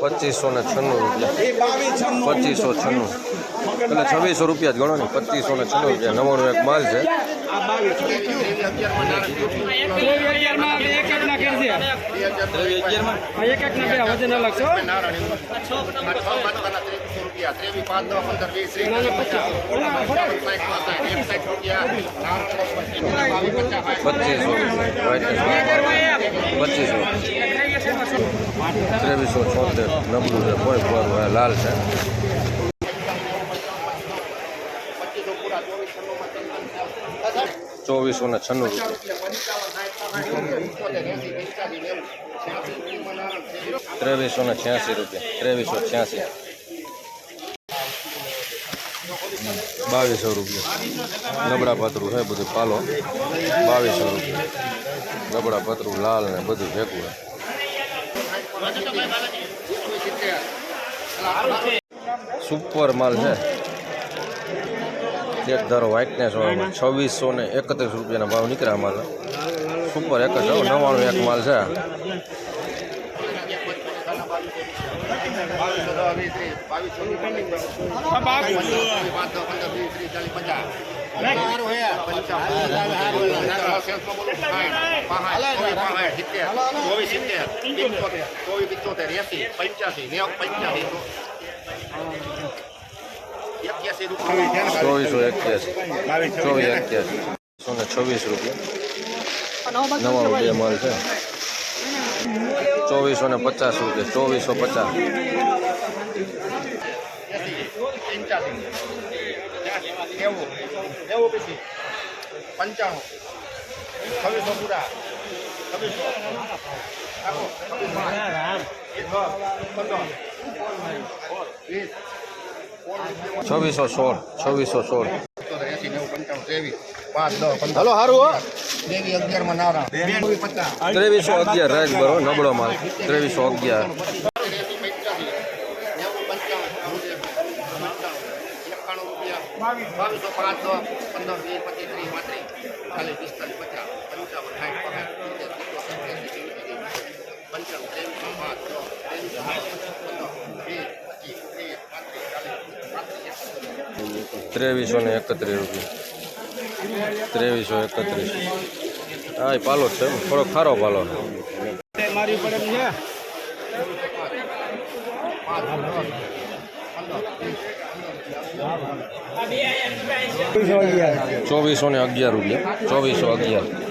પચીસો ને છન્નું રૂપિયા. પચીસો છન્નું. એટલે છવ્વીસો રૂપિયા જ ગણો ને, પચીસો ને છન્નું રૂપિયા. નવાણું એક માલ છે. પચીસો. પચીસો. ત્રેવીસો છોતેર નબળું છે કોઈ ફોરું લાલ છે ચોવીસો ને છન્નું રૂપિયા. ત્રેવીસો ને છ્યાસી રૂપિયા. ત્રેવીસો છ્યાસી બાવીસો રૂપિયા. નબળા પતરું છે બધું પાલો. બાવીસો રૂપિયા. નબળા પતરું લાલ ને બધું ભેગું છે. સુપર માલ છે. એક ધારો વ્હાઇટનેસ વાળો છવ્વીસો ને એકત્રીસ રૂપિયાના ભાવ નીકળ્યા માલ સુપર એક જ નવાણું એક માલ છે. ચોવીસો એક્યાસી ચોવીસ એક્યાસી સો ને છવ્વીસ રૂપિયા નવ્વાણું બે માલ છે ચોવીસો ને પચાસ રૂપિયા, ચોવીસો પચાસ. પંચાણું છવ્વીસો પૂરા છવ્વીસો સોળ છવ્વીસો સોળ. એસી નેવું પંચાણું ત્રેવીસ પાંચ દસ હલો સારું હો. ત્રેવીસ અગિયારમાં નારા ત્રેવીસો અગિયાર રાખ બરો નબળો માલ. ત્રેવીસો અગિયાર. બાવીસો પાંચ દસ પંદર વીસ પચીસ ત્રીસ પાંત્રીસ ચાલીસ પિસ્તાલીસ પચાસ પંચાવન સાઠ પચાસ સિત્તેર સિત્તોતેર એંસી નેવું પંચાવન ત્રેવીસો પાંચ પંદર વીસ ત્રેવીસો ને એકત્રીસ રૂપિયા. ત્રેવીસો એકત્રીસ. હા એ પાલો છે થોડો ખારો પાલો. ચોવીસો ને અગિયાર રૂપિયા. ચોવીસો અગિયાર.